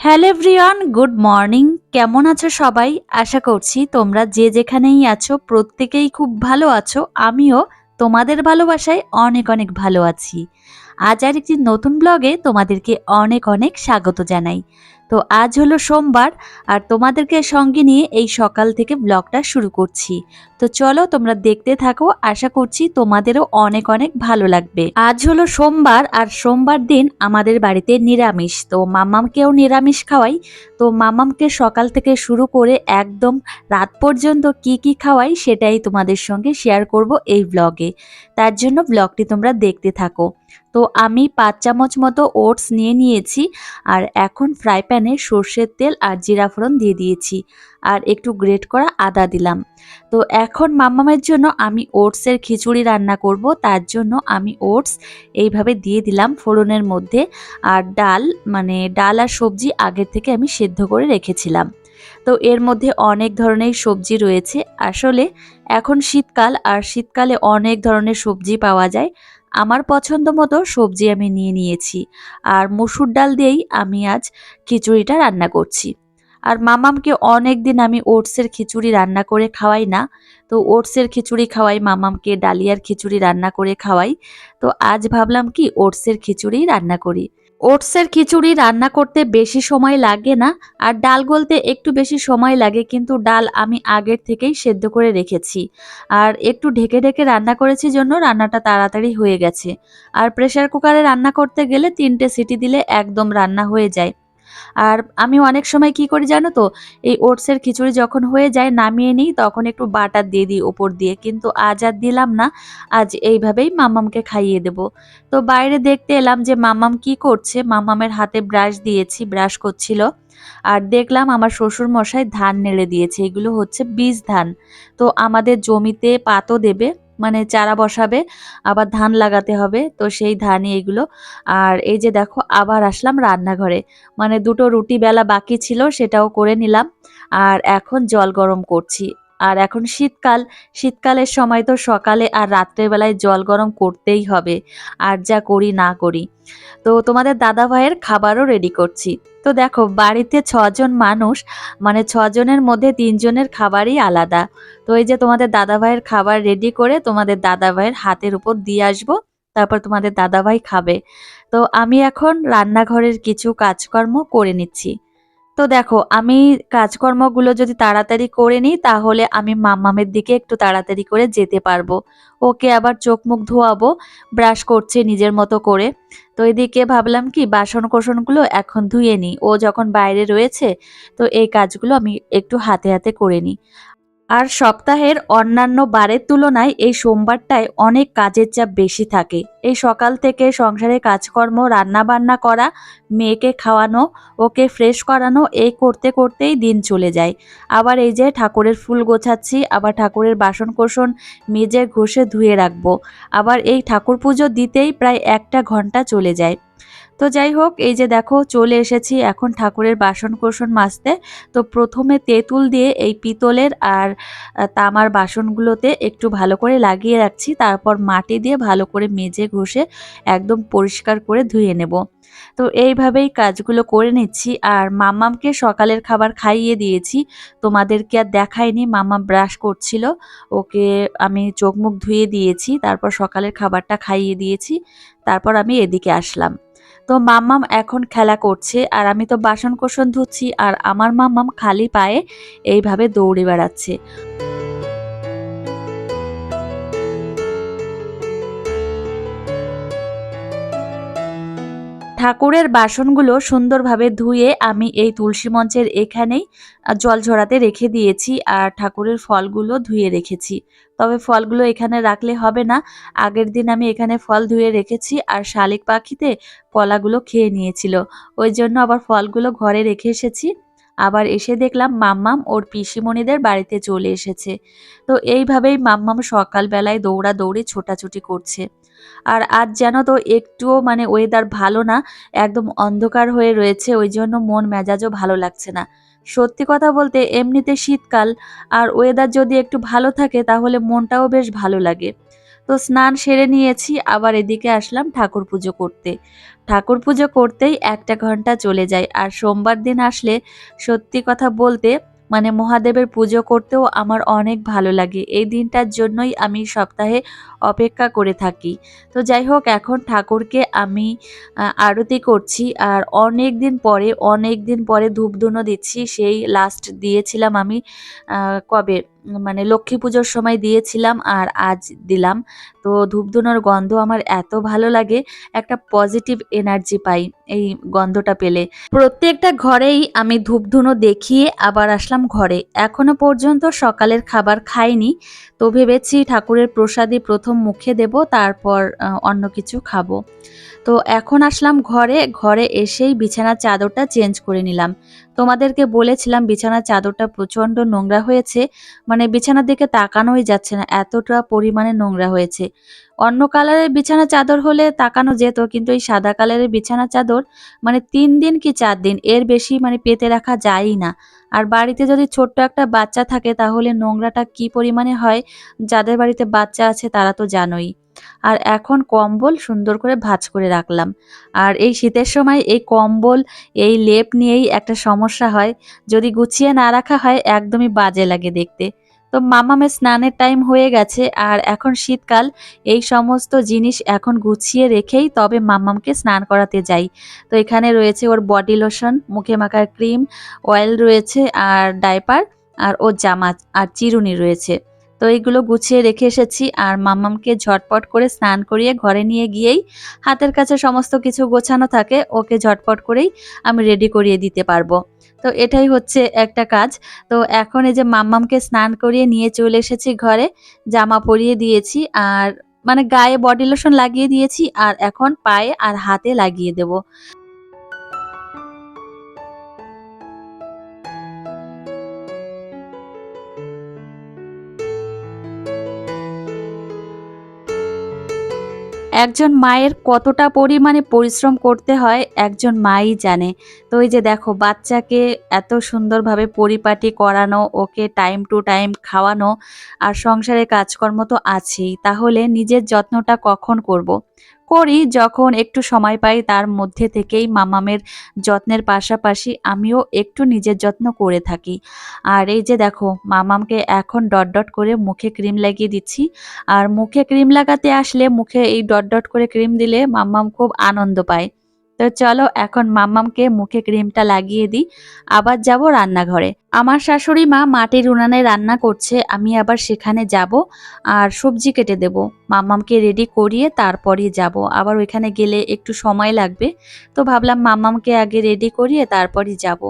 Hello everyone, good morning. কেমন আছো সবাই? আশা করছি তোমরা যে যেখানেই আছো, প্রত্যেকেই খুব ভালো আছো। আমিও তোমাদের ভালোবাসায় অনেক অনেক ভালো আছি। আজ আর একটি নতুন ব্লগে তোমাদেরকে অনেক অনেক স্বাগত জানাই। তো আজ হলো সোমবার, আর তোমাদেরকে সঙ্গে নিয়ে এই সকাল থেকে ব্লগটা শুরু করছি। তো চলো তোমরা দেখতে থাকো, আশা করছি তোমাদেরও অনেক অনেক ভালো লাগবে। আজ হলো সোমবার, আর সোমবার দিন আমাদের বাড়িতে নিরামিষ। তো মামামকেও নিরামিষ খাওয়াই তো মামামকে সকাল থেকে শুরু করে একদম রাত পর্যন্ত কি কি খাওয়াই সেটাই তোমাদের সঙ্গে শেয়ার করব এই ব্লগে তার জন্য ব্লগটি তোমরা দেখতে থাকো। তো আমি পাঁচ চামচ মতো ওটস নিয়ে নিয়েছি আর এখন ফ্রাই প্যানে সর্ষের তেল আর জিরাফোড়ন দিয়ে দিয়েছি। আর একটু গ্রেট করা আদা দিলাম। তো এখন মাম্মামের জন্য আমি ওটসের খিচুড়ি রান্না করব, তার জন্য আমি ওটস এইভাবে দিয়ে দিলাম ফোড়নের মধ্যে। আর ডাল মানে ডাল আর সবজি আগের থেকে আমি সেদ্ধ করে রেখেছিলাম। তো এর মধ্যে অনেক ধরনের সবজি রয়েছে। আসলে এখন শীতকাল আর শীতকালে অনেক ধরনের সবজি পাওয়া যায়। আমার পছন্দ মতো সবজি আমি নিয়ে নিয়েছি। আর মসুর ডাল দিয়েই আমি আজ খিচুড়িটা রান্না করছি। আর মামামকে অনেক দিন আমি ওটসের খিচুড়ি রান্না করে খাওয়াই না। তো ওটসের খিচুড়ি খাওয়াই, মামামকে ডালিয়ার খিচুড়ি রান্না করে খাওয়াই। তো আজ ভাবলাম কি, ওটসের খিচুড়ি রান্না করি। ওটসের খিচুড়ি রান্না করতে বেশি সময় লাগে না, আর ডাল গলতে একটু বেশি সময় লাগে, কিন্তু ডাল আমি আগের থেকেই সেদ্ধ করে রেখেছি। আর একটু ঢেকে ঢেকে রান্না করেছি জন্য রান্নাটা তাড়াতাড়ি হয়ে গেছে। আর প্রেশার কুকারে রান্না করতে গেলে তিনটে সিটি দিলে একদম রান্না হয়ে যায়। আর আমি অনেক সময় কি করি জানো তো, এই ওটসের খিচুড়ি যখন হয়ে যায় নামিয়ে নিই, তখন একটু বাটার দিয়ে দিই ওপর দিয়ে, কিন্তু আজ আর দিলাম না, আজ এইভাবেই মামামকে খাইয়ে দেব। তো বাইরে দেখতে এলাম যে মামাম কি করছে, মামামের হাতে ব্রাশ দিয়েছি, ব্রাশ করছিল, আর দেখলাম আমার শ্বশুর মশাই ধান নেড়ে দিয়েছে, এগুলো হচ্ছে বীজ ধান। তো আমাদের জমিতে পাতও দেবে মানে চারা বসাবে, আবার ধান লাগাতে হবে, তো সেই ধানই এগুলো। আর এই যে দেখো, আবার আসলাম রান্নাঘরে। মানে দুটো রুটি বেলা বাকি ছিল, সেটাও করে নিলাম। আর এখন জল গরম করছি। আর এখন শীতকাল। শীতকালের সময় তো সকালে আর রাত্রেবেলায় জল গরম করতেই হবে, আর যা করি না করি। তো তোমাদের দাদা ভাইয়ের খাবারও রেডি করছি। তো দেখো, বাড়িতে ছজন মানুষ মানে ছজনের মধ্যে তিনজনের খাবারই আলাদা। তো এই যে তোমাদের দাদা ভাইয়ের খাবার রেডি করে তোমাদের দাদা ভাইয়ের হাতের উপর দিয়ে আসব, তারপর তোমাদের দাদা ভাই খাবে। তো আমি এখন রান্নাঘরের কিছু কাজকর্ম করে নিচ্ছি। তো দেখো, আমি কাজকর্মগুলো যদি তাড়াতাড়ি করে নিই, তাহলে আমি মাম্মামের দিকে একটু তাড়াতাড়ি করে যেতে পারব। ওকে আবার চোখ মুখ ধোয়াবো, ব্রাশ করছে নিজের মতো করে। তো এদিকে ভাবলাম কি বাসন কোসনগুলো এখন ধুয়ে নিই। ও যখন বাইরে রয়েছে, তো এই কাজগুলো আমি একটু হাতে হাতে করে নিই। আর সপ্তাহের অন্যান্য বারের তুলনায় এই সোমবারটায় অনেক কাজের চাপ বেশি থাকে। এই সকাল থেকে সংসারে কাজকর্ম রান্না বান্না করা, মেয়েকে খাওয়ানো, ওকে ফ্রেশ করানো, এই করতে করতেই দিন চলে যায়। আবার এই যে ঠাকুরের ফুল গোছাচ্ছি, আবার ঠাকুরের বাসন কোসন মেজে ঘষে ধুয়ে রাখব। আবার এই ঠাকুর পুজো দিতেই প্রায় একটা ঘণ্টা চলে যায়। তো যাই হোক এই যে দেখো, চলে এসেছি এখন ঠাকুরের বাসন কোসন মাজতে। তো প্রথমে তেঁতুল দিয়ে এই পিতলের আর তামার বাসনগুলোতে একটু ভালো করে লাগিয়ে রাখছি। তারপর মাটি দিয়ে ভালো করে মেজে ঘষে একদম পরিষ্কার করে ধুয়ে নেব। তো এইভাবেই কাজগুলো করে নিচ্ছি। আর মাম্মামকে সকালের খাবার খাইয়ে দিয়েছি। তোমাদেরকে আর দেখাইনি মাম্মা ব্রাশ করছিল। ওকে আমি চোখ মুখ ধুয়ে দিয়েছি। তারপর সকালের খাবারটা খাইয়ে দিয়েছি। তারপর আমি এদিকে আসলাম। তো মাম্মাম এখন খেলা করছে আর আমি তো বাসন কোসন ধুচ্ছি আর আমার মাম্মাম খালি পায়ে এইভাবে দৌড়ে বেড়াচ্ছে। ঠাকুরের বাসনগুলো সুন্দরভাবে ধুয়ে আমি এই তুলসী মঞ্চের এখানেই জল ঝরাতে রেখে দিয়েছি আর ঠাকুরের ফলগুলো ধুয়ে রেখেছি। তবে ফলগুলো এখানে রাখলে হবে না। আগের দিন আমি এখানে ফল ধুয়ে রেখেছি আর শালিক পাখিতে কলাগুলো খেয়ে নিয়েছিল। ওই জন্য আবার ফলগুলো ঘরে রেখে এসেছি। আবার এসে দেখলাম মাম্মাম ওর পিসিমণিদের বাড়িতে চলে এসেছে। তো এইভাবেই মাম্মাম সকালবেলায় দৌড়া দৌড়ি ছোটাছুটি করছে। আর আজ যেন তো একটুও মানে ওয়েদার ভালো না, একদম অন্ধকার হয়ে রয়েছে, ওই জন্য মন মেজাজও ভালো লাগছে না। সত্যি কথা বলতে এমনিতে শীতকাল, আর ওয়েদার যদি একটু ভালো থাকে তাহলে মনটাও বেশ ভালো লাগে। তো স্নান সেরে নিয়েছি, আবার এদিকে আসলাম ঠাকুর পুজো করতে। ঠাকুর পুজো করতেই একটা ঘণ্টা চলে যায়, আর সোমবার দিন আসলে সত্যি কথা বলতে মানে মহাদেবের পুজো করতেও আমার অনেক ভালো লাগে। এই দিনটার জন্যই আমি সপ্তাহে অপেক্ষা করে থাকি। তো যাই হোক, এখন ঠাকুরকে আমি আরতি করছি, আর অনেক দিন পরে, অনেক দিন পরে ধূপধুনো দিচ্ছি, সেই লাস্ট দিয়েছিলাম আমি কবে? মানে লক্ষ্মী পুজোর সময় দিয়েছিলাম আর আজ দিলাম। তো ধূপধুনোর গন্ধ আমার এত ভালো লাগে, একটা পজিটিভ এনার্জি পাই এই গন্ধটা পেলে। প্রত্যেকটা ঘরেই আমি ধূপধুনো দেখিয়ে আবার আসলাম ঘরে। এখনও পর্যন্ত সকালের খাবার খাইনি, তো ভেবেছি ঠাকুরের প্রসাদই প্রথম মুখে দেব, তারপর অন্য কিছু খাব। তো এখন আসলাম ঘরে ঘরে এসেই বিছানার চাদরটা চেঞ্জ করে নিলাম। তোমাদেরকে বলেছিলাম বিছানার চাদরটা প্রচণ্ড নোংরা হয়েছে মানে বিছানার দিকে তাকানোই যাচ্ছে না, এতটা পরিমাণে নোংরা হয়েছে। অন্য কালারের বিছানা চাদর হলে তাকানো যেত, কিন্তু এই সাদা কালারের বিছানা চাদর মানে তিন দিন কি চার দিন, এর বেশি মানে পেতে রাখা যায়ই না। আর বাড়িতে যদি ছোট্ট একটা বাচ্চা থাকে, তাহলে নোংরাটা কি পরিমাণে হয়, যাদের বাড়িতে বাচ্চা আছে তারা তো জানোই। আর এখন কম্বল সুন্দর করে ভাঁজ করে রাখলাম। আর এই শীতের সময় এই কম্বল, এই লেপ নিয়েই একটা সমস্যা হয়। যদি গুছিয়ে না রাখা হয়, একদমই বাজে লাগে দেখতে। তো মামামের স্নানের টাইম হয়ে গেছে আর এখন শীতকাল। এই সমস্ত জিনিস এখন গুছিয়ে রেখেই তবে মামামকে স্নান করাতে যাই। তো এখানে রয়েছে ওর বডি লোশন মুখে মাখার ক্রিম অয়েল রয়েছে আর ডাইপার আর ওর জামা আর চিরুনি রয়েছে। তো এইগুলো গুছিয়ে রেখে এসেছি আর মাম্মামকে ঝটপট করে স্নান করিয়ে ঘরে নিয়ে গিয়েই হাতের কাছে সমস্ত কিছু গোছানো থাকে, ওকে ঝটপট করেই আমি রেডি করিয়ে দিতে পারব। তো এটাই হচ্ছে একটা কাজ। তো এখন এই যে মাম্মামকে স্নান করিয়ে নিয়ে চলে এসেছি ঘরে, জামা পরিয়ে দিয়েছি আর মানে গায়ে বডি লোশন লাগিয়ে দিয়েছি আর এখন পায়ে আর হাতে লাগিয়ে দেব। একজন মায়ের কতটা পরিমাণে পরিশ্রম করতে হয়, একজন মাই জানে তো ওই যে দেখো, বাচ্চাকে এত সুন্দরভাবে পরিপাটি করানো, ওকে টাইম টু টাইম খাওয়ানো আর সংসারে কাজকর্ম তো আছেই, তাহলে নিজের যত্নটা কখন করব। করি যখন একটু সময় পাই তার মধ্যে থেকেই মামামের যত্নের পাশাপাশি আমিও একটু নিজের যত্ন করে থাকি। আর এই যে দেখো, মামামকে এখন ডট ডট করে মুখে ক্রিম লাগিয়ে দিচ্ছি। আর মুখে ক্রিম লাগাতে আসলে মুখে এই ডট ডট করে ক্রিম দিলে মামাম খুব আনন্দ পায়। তো চলো এখন মাম্মামকে মুখে ক্রিমটা লাগিয়ে দিই। আবার যাব রান্নাঘরে। আমার শাশুড়ি মা মাটির উনানে রান্না করছে, আমি আবার সেখানে যাব আর সবজি কেটে দেব। মাম্মামকে রেডি করিয়ে তারপরই যাব। আবার ওইখানে গেলে একটু সময় লাগবে। তো ভাবলাম মাম্মামকে আগে রেডি করিয়ে তারপরই যাব।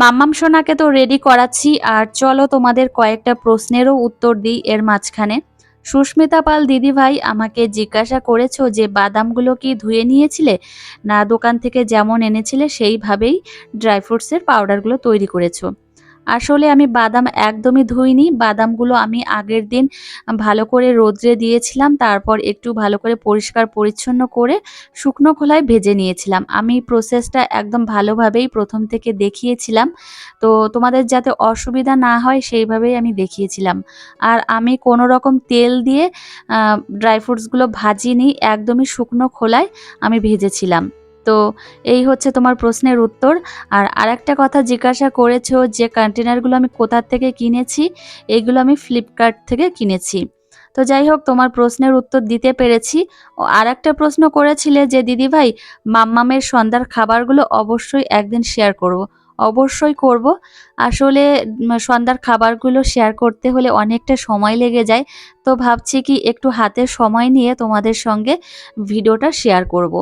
মাম্মাম সোনাকে তো রেডি করাচ্ছি, আর চলো তোমাদের কয়েকটা প্রশ্নেরও উত্তর দিই এর মাঝখানে। সুস্মিতা পাল, দিদিভাই, আমাকে জিজ্ঞাসা করেছ যে বাদামগুলো কি ধুয়ে নিয়েছিলে? না, দোকান থেকে যেমন এনেছিলে, সেইভাবেই ড্রাই ফ্রুটসের পাউডারগুলো তৈরি করেছ। আসলে আমি বাদাম একদমই ধুইনি। বাদামগুলো আমি আগের দিন ভালো করে রোদ্রে দিয়েছিলাম, তারপর একটু ভালো করে পরিষ্কার পরিচ্ছন্ন করে শুকনো খোলায় ভেজে নিয়েছিলাম। আমি প্রসেসটা একদম ভালোভাবেই প্রথম থেকে দেখিয়েছিলাম। তো তোমাদের যাতে অসুবিধা না হয় সেইভাবেই আমি দেখিয়েছিলাম। আর আমি কোনো রকম তেল দিয়ে ড্রাই ফ্রুটসগুলো ভাজিনি, একদমই শুকনো খোলায় আমি ভেজেছিলাম। তো এই হচ্ছে তোমার প্রশ্নের উত্তর। আর আরেকটা কথা জিজ্ঞাসা করেছ যে কন্টেনারগুলো আমি কোথা থেকে কিনেছি এইগুলো আমি ফ্লিপকার্ট থেকে কিনেছি। তো যাই হোক, তোমার প্রশ্নের উত্তর দিতে পেরেছি। ও আর একটা প্রশ্ন করেছিলে যে দিদিভাই মাম্মামের সন্ধ্যার খাবারগুলো অবশ্যই একদিন শেয়ার করব। অবশ্যই করব। আসলে সন্ধ্যার খাবারগুলো শেয়ার করতে হলে অনেকটা সময় লেগে যায়। তো ভাবছি কি একটু হাতে সময় নিয়ে তোমাদের সঙ্গে ভিডিওটা শেয়ার করব।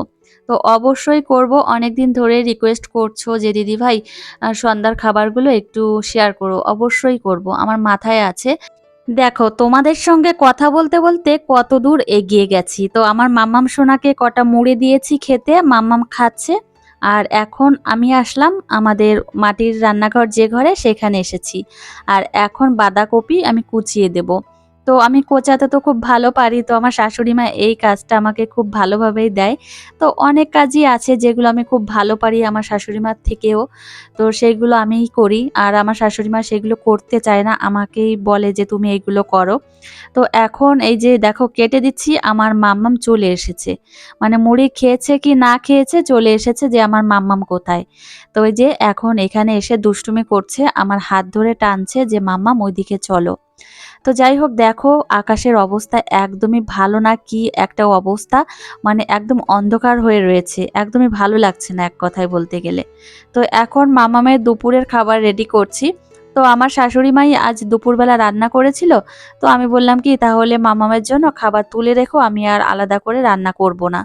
তো অবশ্যই করব। অনেক দিন ধরে রিকোয়েস্ট করছ যে, দিদি ভাই সন্ধ্যার খাবারগুলো একটু শেয়ার করো। অবশ্যই করব। আমার মাথায় আছে। দেখো, তোমাদের সঙ্গে কথা বলতে বলতে কত দূর এগিয়ে গেছি। তো আমার মাম্মাম সোনাকে কটা মুড়ে দিয়েছি খেতে, মাম্মাম খাচ্ছে। আর এখন আমি আসলাম আমাদের মাটির রান্নাঘর যে ঘরে, সেখানে এসেছি। আর এখন বাঁধাকপি আমি কুচিয়ে দেব। তো আমি কোচাতে তো খুব ভালো পারি, তো আমার শাশুড়ি মা এই কাজটা আমাকে খুব ভালোভাবেই দেয়। তো অনেক কাজই আছে যেগুলো আমি খুব ভালো পারি আমার শাশুড়ি মার থেকেও। তো সেইগুলো আমিই করি, আর আমার শাশুড়ি মা সেগুলো করতে চায় না, আমাকেই বলে যে তুমি এইগুলো করো। তো এখন এই যে দেখো কেটে দিচ্ছি, আমার মাম্মাম চলে এসেছে। মানে মুড়ি খেয়েছে কি না খেয়েছে চলে এসেছে যে আমার মাম্মাম কোথায়। তো ওই যে এখন এখানে এসে দুষ্টুমি করছে, আমার হাত ধরে টানছে যে মাম্মাম ওইদিকে চলো। তো যাই হোক, দেখো আকাশের অবস্থা একদমই ভালো না, কি একটা অবস্থা। মানে একদম অন্ধকার হয়ে রয়েছে, একদমই ভালো লাগছে না এক কথায় বলতে গেলে। তো এখন মামামের দুপুরের খাবার রেডি করছি। তো আমার শাশুড়ি মাই আজ দুপুরবেলা রান্না করেছিল। তো আমি বললাম কি, তাহলে মামামের জন্য খাবার তুলে রেখো, আমি আর আলাদা করে রান্না করব না।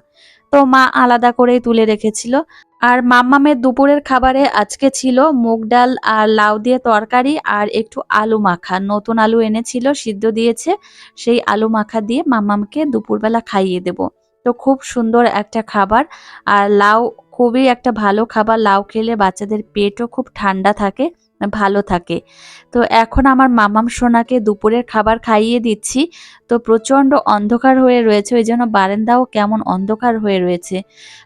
তো মা আলাদা করেই তুলে রেখেছিল। আর মাম্মামের দুপুরের খাবারে আজকে ছিল মুগ ডাল আর লাউ দিয়ে তরকারি আর একটু আলু মাখা। নতুন আলু এনেছিল, সিদ্ধ দিয়েছে, সেই আলু মাখা দিয়ে মাম্মামকে দুপুরবেলা খাইয়ে দেব। তো খুব সুন্দর একটা খাবার। আর লাউ খুবই একটা ভালো খাবার, লাউ খেলে বাচ্চাদের পেটও খুব ঠান্ডা থাকে, ভালো থাকে। তো এখন আমার মামাম সোনাকে দুপুরের খাবার খাইয়ে দিচ্ছি। তো প্রচণ্ড অন্ধকার হয়ে রয়েছে, ওই জন্য বারান্দাও কেমন অন্ধকার হয়ে রয়েছে।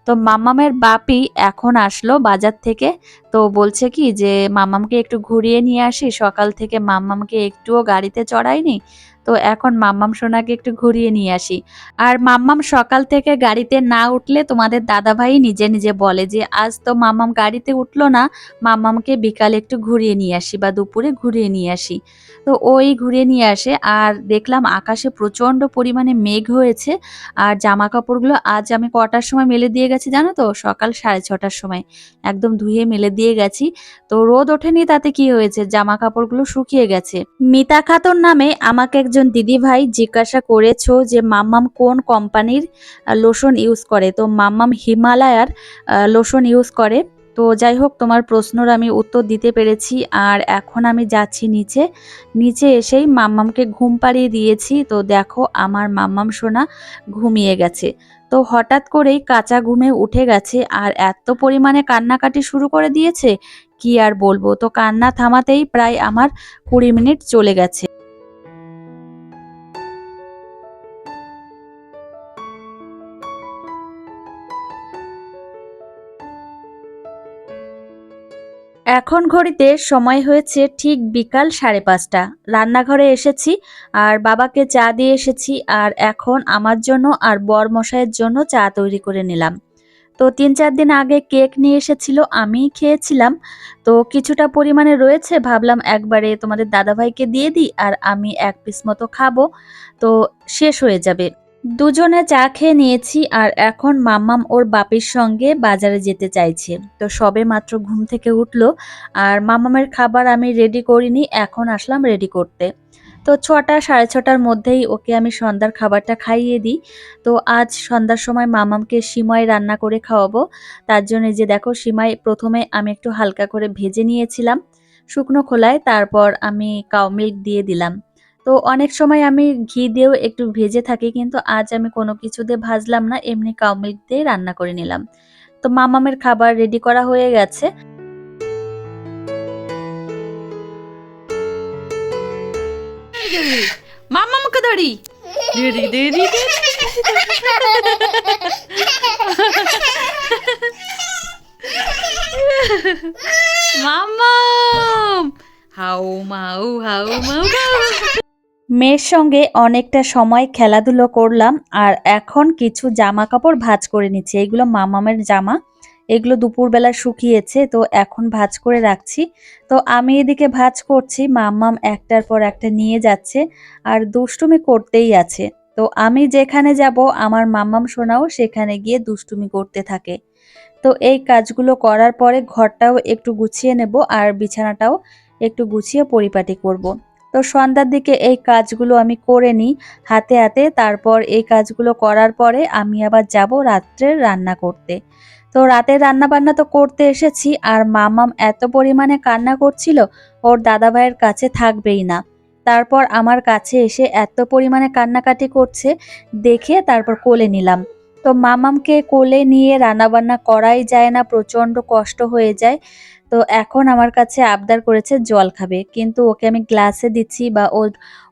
তো মামামের বাপি এখন আসলো বাজার থেকে, তো বলছে কি যে, মামামকে একটু ঘুরিয়ে নিয়ে আসি, সকাল থেকে মাম্মামকে একটুও গাড়িতে চড়াইনি। তো এখন মাম্মাম সোনাকে একটু ঘুরিয়ে নিয়ে আসি। আর মাম্মাম সকাল থেকে গাড়িতে না উঠলে তোমাদের দাদাভাই নিজে নিজে বলে যে, আজ তো মাম্মাম গাড়িতে উঠল না, মাম্মামকে বিকালে একটু ঘুরিয়ে নিয়ে আসি বা দুপুরে ঘুরিয়ে নিয়ে আসি। তো ওই ঘুরিয়ে নিয়ে আসে আর দেখলাম আকাশে প্রচণ্ড পরিমাণে মেঘ হয়েছে আর জামা কাপড়গুলো আজ আমি কটার সময় মেলে দিয়ে গেছি জানো তো? সকাল সাড়ে ছটার সময়। একদম ধুয়ে মেলে দিয়ে গেছি। তো রোদ ওঠেনি তাতে কি হয়েছে? জামা কাপড়গুলো শুকিয়ে গেছে। মিতা খাতুন নামে আমাকে একজন দিদি ভাই জিজ্ঞাসা করেছ যে মাম্মাম কোন কোম্পানির লোশন ইউজ করে? তো মাম্মাম হিমালয়ার লোশন ইউজ করে। তো যাই হোক, তোমার প্রশ্নর আমি উত্তর দিতে পেরেছি। আর এখন আমি যাচ্ছি নিচে। নিচে এসেই মাম্মামকে ঘুম পাড়িয়ে দিয়েছি। তো দেখো, আমার মাম্মাম সোনা ঘুমিয়ে গেছে। তো হঠাৎ করেই কাঁচা ঘুমে উঠে গেছে। আর এত পরিমাণে কান্নাকাটি শুরু করে দিয়েছে? কি আর বলব? তো কান্না থামাতেই প্রায় আমার কুড়ি মিনিট চলে গেছে। এখন ঘড়িতে সময় হয়েছে ঠিক বিকাল সাড়ে পাঁচটা। রান্নাঘরে এসেছি, আর বাবাকে চা দিয়ে এসেছি, আর এখন আমার জন্য আর বর মশাইয়ের জন্য চা তৈরি করে নিলাম। তো তিন চার দিন আগে কেক নিয়ে এসেছিল আমি খেয়েছিলাম। তো কিছুটা পরিমাণে রয়েছে, ভাবলাম একবারে তোমাদের দাদাভাইকে দিয়ে দিই, আর আমি এক পিস মতো খাব। তো শেষ হয়ে যাবে। দুজনে চা খেয়ে নিয়েছি আর এখন মাম্মাম ওর বাপির সঙ্গে বাজারে যেতে চাইছে। তো সবে মাত্র ঘুম থেকে উঠল আর মাম্মামের খাবার আমি রেডি করিনি, এখন আসলাম রেডি করতে। তো ছটা, সাড়ে ছটার মধ্যেই ওকে আমি সন্ধ্যার খাবারটা খাইয়ে দিই। তো আজ সন্ধ্যার সময় মামামকে সিমাই রান্না করে খাওয়াবো। তার জন্য যে দেখো সিমাই প্রথমে আমি একটু হালকা করে ভেজে নিয়েছিলাম শুকনো খোলায়, তারপর আমি কাউ মিল্ক দিয়ে দিলাম। তো অনেক সময় আমি ঘি দিয়েও একটু ভেজে থাকি কিন্তু আজ আমি কোনো কিছু দিয়ে ভাজলাম না এমনি কাউ মিল্ক দিয়ে রান্না করে নিলাম। তো মামামের খাবার রেডি করা হয়ে গেছে। মামাকে ধরি। দিদি দিদি মামাম! হাউ মাউ হাউ মাউ মেয়ের সঙ্গে অনেকটা সময় খেলাধুলো করলাম আর এখন কিছু জামা কাপড় ভাজ করে নিচ্ছি। এগুলো মামামের জামা। এগুলো দুপুরবেলা শুকিয়েছে, তো এখন ভাজ করে রাখছি। তো আমি এদিকে ভাজ করছি মাম্মাম একটার পর একটা নিয়ে যাচ্ছে আর দুষ্টুমি করতেই আছে। তো আমি যেখানে যাব, আমার মাম্মাম সোনাও সেখানে গিয়ে দুষ্টুমি করতে থাকে। তো এই কাজগুলো করার পরে ঘরটাও একটু গুছিয়ে নেব আর বিছানাটাও একটু গুছিয়ে পরিপাটি করব। তো সন্ধ্যার দিকে এই কাজগুলো আমি করে নিই হাতে হাতে। তারপর এই কাজগুলো করার পরে আমি আবার যাব রাত্রের রান্না করতে। তো রাতের রান্না বান্না তো করতে এসেছি, আর মামাম এত পরিমাণে কান্না করছিল, ওর দাদাভাইয়ের কাছে থাকবেই না। তারপর আমার কাছে এসে এত পরিমাণে কান্নাকাটি করছে, দেখে তারপর কোলে নিলাম। তো মামামকে কোলে নিয়ে রান্নাবান্না করাই যায় না, প্রচণ্ড কষ্ট হয়ে যায়। তো এখন আমার কাছে আবদার করেছে জল খাবে। কিন্তু ওকে আমি গ্লাসে দিচ্ছি বা ও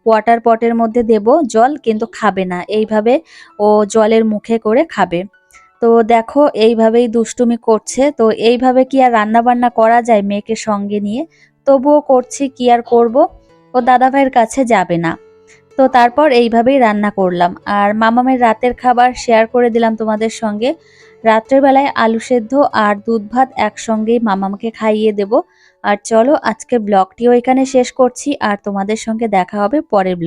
ওয়াটার পটের মধ্যে দেব জল, কিন্তু খাবে না। এইভাবে ও জলের মুখে করে খাবে। তো দেখো, এইভাবেই দুষ্টুমি করছে। তো এইভাবে কি আর রান্না বান্না করা যায় মেয়েকে সঙ্গে নিয়ে? তবুও করছি, কি আর করব? ও দাদা ভাইয়ের কাছে যাবে না। তো তারপর এইভাবেই রান্না করলাম। আর মামামের রাতের খাবার শেয়ার করে দিলাম তোমাদের সঙ্গে। রাত্রের বেলায় আলু সেদ্ধ আর দুধ ভাত একসঙ্গেই মামামকে খাইয়ে দেব। আর চলো আজকের ব্লগটিও এখানে শেষ করছি, আর তোমাদের সঙ্গে দেখা হবে পরের ব্লগ